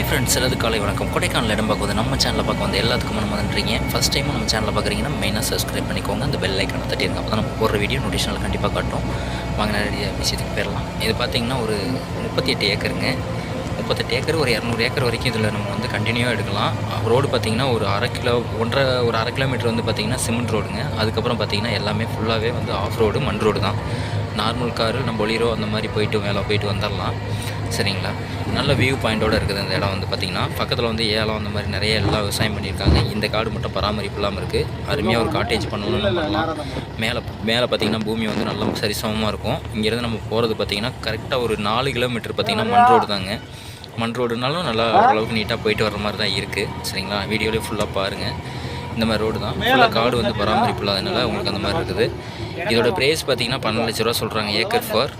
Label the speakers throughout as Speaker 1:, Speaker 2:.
Speaker 1: Hi friends சிலது காலை வணக்கம். கொடைக்கானல் இடம் பார்க்கும்போது நம்ம சேனலில் பார்க்க வந்து எல்லாத்துக்கும் நம்ம நன்றிங்க ஃபஸ்ட் டைம் நம்ம சேனலில் பார்க்குறீங்கன்னா மெயினாக சப்ஸ்கிரைப் பண்ணிக்கோங்க. அந்த பெல் ஐக்கான தட்டிடுங்க அப்போ தான் நம்ம போடுற வீடியோ நோட்டிஷனில் கண்டிப்பாக காட்டும். வாங்க நிறைய விஷயத்துக்கு போயிடலாம். இது பார்த்தீங்கன்னா ஒரு முப்பத்தி எட்டு ஏக்கருங்க. முப்பத்தெட்டு ஏக்கர் ஒரு இரநூறு ஏக்கர் வரைக்கும் இதில் நம்ம வந்து கண்டினியூவாக எடுக்கலாம். ரோடு பார்த்தீங்கன்னா ஒரு அரை கிலோ ஒன்றரை ஒரு அரை கிலோமீட்டர் வந்து பார்த்தீங்கன்னா சிமெண்ட் ரோடுங்க அதுக்கப்புறம் பார்த்தீங்கன்னா எல்லாமே ஃபுல்லாகவே வந்து ஆஃப் ரோடு மண் ரோடு தான். நார்மல் காரு நம்ம ஒளிரோ அந்த மாதிரி போயிட்டு மேலே போயிட்டு வந்துடலாம். சரிங்களா? நல்ல வியூ பாயிண்ட்டோடு இருக்குது இந்த இடம் வந்து பார்த்திங்கன்னா. பக்கத்தில் வந்து ஏலம் அந்த மாதிரி நிறைய எல்லாம் விவசாயம் பண்ணியிருக்காங்க. இந்த காடு மட்டும் பராமரிப்பு இல்லாமல் இருக்குது அருமையாக ஒரு காட்டேஜ் பண்ணணும்னு பண்ணலாம். மேலே மேலே பார்த்திங்கன்னா பூமி வந்து நல்லா சரிசமமாக இருக்கும். இங்கேருந்து நம்ம போகிறது பார்த்திங்கன்னா கரெக்டாக ஒரு நாலு கிலோமீட்டர் பார்த்திங்கன்னா மண் ரோடு தாங்க. மண் ரோடுனாலும் நல்லா ஓரளவுக்கு நீட்டாக போயிட்டு வர மாதிரி தான் இருக்குது சரிங்களா? வீடியோலேயே ஃபுல்லாக பாருங்கள் இந்த மாதிரி ரோடு தான். ஃபுல்லாக காடு வந்து பராமரிப்பு இல்லாதனால உங்களுக்கு அந்த மாதிரி இருக்குது. இதோட ப்ரைஸ் பார்த்தீங்கன்னா பன்னெண்டு லட்ச ரூபா சொல்கிறாங்க ஏக்கர் ஃபார்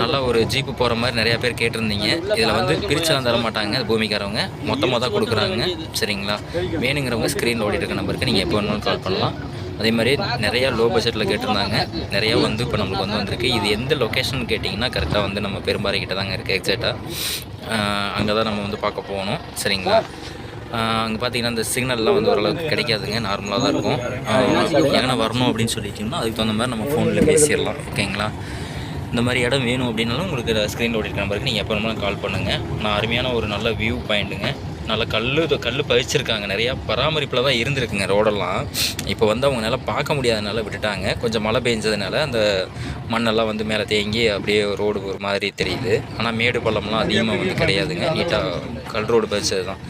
Speaker 1: நல்லா ஒரு ஜீப்பு போகிற மாதிரி நிறையா பேர் கேட்டிருந்தீங்க. இதில் வந்து பிரிச்செல்லாம் தர மாட்டாங்க பூமிக்காரவங்க. மொத்தமாக தான் கொடுக்குறாங்க. சரிங்களா? வேணுங்கிறவங்க ஸ்க்ரீனில் ஓடிட்டு இருக்க நம்பருக்கு நீங்கள் எப்போ வேணாலும் கால் பண்ணலாம். அதே மாதிரி நிறையா லோ பட்ஜெட்டில் கேட்டிருந்தாங்க. நிறையா வந்து இப்போ நம்மளுக்கு வந்து வந்திருக்கு. இது எந்த லொக்கேஷன் கேட்டிங்கன்னா கரெக்டாக வந்து நம்ம பெரும்பாறை கிட்ட தாங்க இருக்குது எக்ஸாக்டாக அங்கே தான் நம்ம வந்து பார்க்க போகணும். சரிங்களா? அங்கே பார்த்தீங்கன்னா இந்த சிக்னல்லாம் வந்து ஓரளவுக்கு கிடைக்காதுங்க. நார்மலாக தான் இருக்கும். எங்கன்னா வரணும் அப்படின்னு சொல்லிட்டோம்னா அதுக்கு தகுந்த மாதிரி நம்ம ஃபோனில் பேசிடலாம். ஓகேங்களா இந்த மாதிரி இடம் வேணும் அப்படின்னாலும் உங்களுக்கு ஸ்க்ரீனில் ஓடிருக்க நம்பருக்கு நீங்கள் எப்போ வேணாலும் கால் பண்ணுங்கள் நான் அருமையான ஒரு நல்ல வியூ பாயிண்ட்டுங்க நல்ல கல் கல் பறிச்சிருக்காங்க. நிறையா பராமரிப்பில் தான் இருந்திருக்குங்க ரோடெல்லாம் இப்போ வந்து அவங்களால பார்க்க முடியாதனால விட்டுட்டாங்க. கொஞ்சம் மழை பெஞ்சதுனால அந்த மண்ணெல்லாம் வந்து மேலே தேங்கி அப்படியே ரோடு ஒரு மாதிரி தெரியுது. ஆனால் மேடு பள்ளம்லாம் அதிகமாக வந்து கிடையாதுங்க. நீட்டாக கல் ரோடு பறிச்சது தான்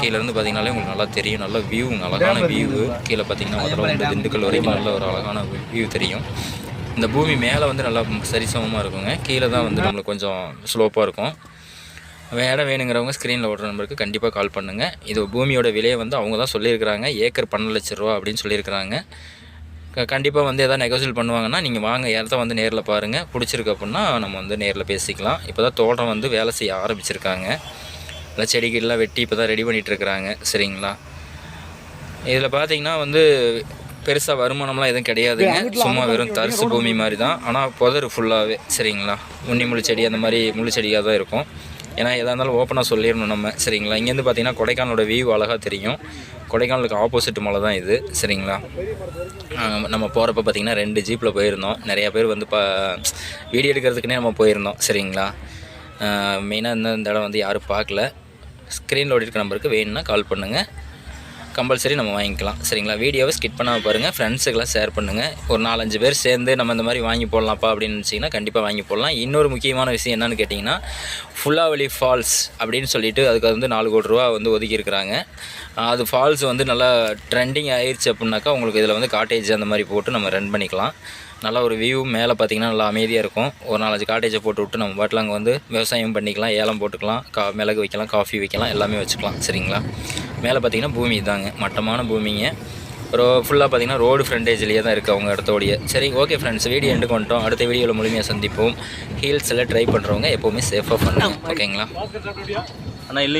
Speaker 1: கீழேருந்து பார்த்தீங்கனாலே உங்களுக்கு நல்லா தெரியும். நல்ல வியூ அழகான வியூ கீழே பார்த்தீங்கன்னா முதல்ல வந்து திண்டுக்கல் வரைக்கும் நல்ல ஒரு அழகான வியூ தெரியும். இந்த பூமி மேலே வந்து நல்லா சரிசமமாக இருக்குங்க. கீழே தான் வந்து நம்மளுக்கு கொஞ்சம் ஸ்லோப்பாக இருக்கும். இடம் வேணுங்கிறவங்க ஸ்க்ரீனில் ஓடுற நம்பருக்கு கண்டிப்பாக கால் பண்ணுங்கள் இது பூமியோட விலையை வந்து அவங்க தான் சொல்லியிருக்கிறாங்க. ஏக்கர் பன்னெண்டு லட்ச ரூபா அப்படின்னு சொல்லியிருக்கிறாங்க. கண்டிப்பாக வந்து எதாவது நெகோசியல் பண்ணுவாங்கன்னா நீங்கள் வாங்க இடத்த வந்து நேரில் பாருங்கள் பிடிச்சிருக்கு அப்படின்னா நம்ம வந்து நேரில் பேசிக்கலாம். இப்போ தான் தோட்டம் வந்து வேலை செய்ய ஆரம்பிச்சிருக்காங்க. எல்லாம் செடிகள்லாம் வெட்டி இப்போ தான் ரெடி பண்ணிகிட்ருக்குறாங்க சரிங்களா? இதில் பார்த்தீங்கன்னா வந்து பெருசாக வருமானம்லாம் எதுவும் கிடையாதுங்க. சும்மா வெறும் தரிசு பூமி மாதிரி தான். ஆனால் புதர் ஃபுல்லாகவே சரிங்களா? உன்னி முள்ளு செடி அந்த மாதிரி முள்ளு செடியாக தான் இருக்கும். ஏன்னா எதாக இருந்தாலும் ஓப்பனாக சொல்லிடணும் நம்ம சரிங்களா? இங்கேருந்து பார்த்தீங்கன்னா கொடைக்கானலோட வியூ அழகாக தெரியும். கொடைக்கானலுக்கு ஆப்போசிட் மலை தான் இது சரிங்களா? நம்ம போகிறப்ப பார்த்திங்கன்னா ரெண்டு ஜீப்பில் போயிருந்தோம். நிறையா பேர் வந்து இப்போ வீடியோ எடுக்கிறதுக்குனே நம்ம போயிருந்தோம் சரிங்களா? மெயினாக இந்த இடம் வந்து யாரும் பார்க்கல. ஸ்க்ரீனில் ஓடி இருக்க நம்பருக்கு வேணும்னா கால் பண்ணுங்கள் கம்பல்சரி நம்ம வாங்கிக்கலாம். சரிங்களா? வீடியோவை ஸ்கிப் பண்ணாமல் பாருங்கள் ஃப்ரெண்ட்ஸுக்கெல்லாம் ஷேர் பண்ணுங்கள் ஒரு நாலஞ்சு பேர் சேர்ந்து நம்ம இந்த மாதிரி வாங்கி போடலாம்ப்பா அப்படின்னு நினச்சிங்கன்னா கண்டிப்பாக வாங்கி போடலாம். இன்னொரு முக்கியமான விஷயம் என்னென்னு கேட்டிங்கன்னா ஃபுல்லாவலி ஃபால்ஸ் அப்படின்னு சொல்லிட்டு அதுக்கு வந்து நாலு கோடி ரூபா வந்து ஒதுக்கி இருக்கிறாங்க. அது ஃபால்ஸ் வந்து நல்லா ட்ரெண்டிங் ஆயிடுச்சு அப்படின்னாக்கா உங்களுக்கு இதில் வந்து காட்டேஜ் அந்த மாதிரி போட்டு நம்ம ரன் பண்ணிக்கலாம். நல்ல ஒரு வியூ மேலே பார்த்தீங்கன்னா நல்லா அமைதியாக இருக்கும். ஒரு நாலஞ்சு காட்டேஜை போட்டு விட்டு நம்ம பாட்டில் அங்கே வந்து விவசாயம் பண்ணிக்கலாம் ஏலம் போட்டுக்கலாம் கா மிளகு வைக்கலாம் காஃபி வைக்கலாம் எல்லாமே வச்சுக்கலாம். சரிங்களா? மேலே பார்த்தீங்கன்னா பூமி தாங்க மட்டமான பூமிங்க. ஒரு ஃபுல்லாக பார்த்தீங்கன்னா ரோடு ஃப்ரண்டேஜ்லேயே தான் இருக்குது அவங்க இடத்தோடைய. சரி ஓகே ஃப்ரெண்ட்ஸ் வீடியோ எண்டுக்கு வந்துட்டோம். அடுத்த வீடியோவில் முழுமையாக சந்திப்போம். ஹீல்ஸ் எல்லாம் ட்ரை பண்ணுறவங்க எப்போவுமே சேஃபாக பண்ணுங்க ஓகேங்களா ஆனால் இல்லை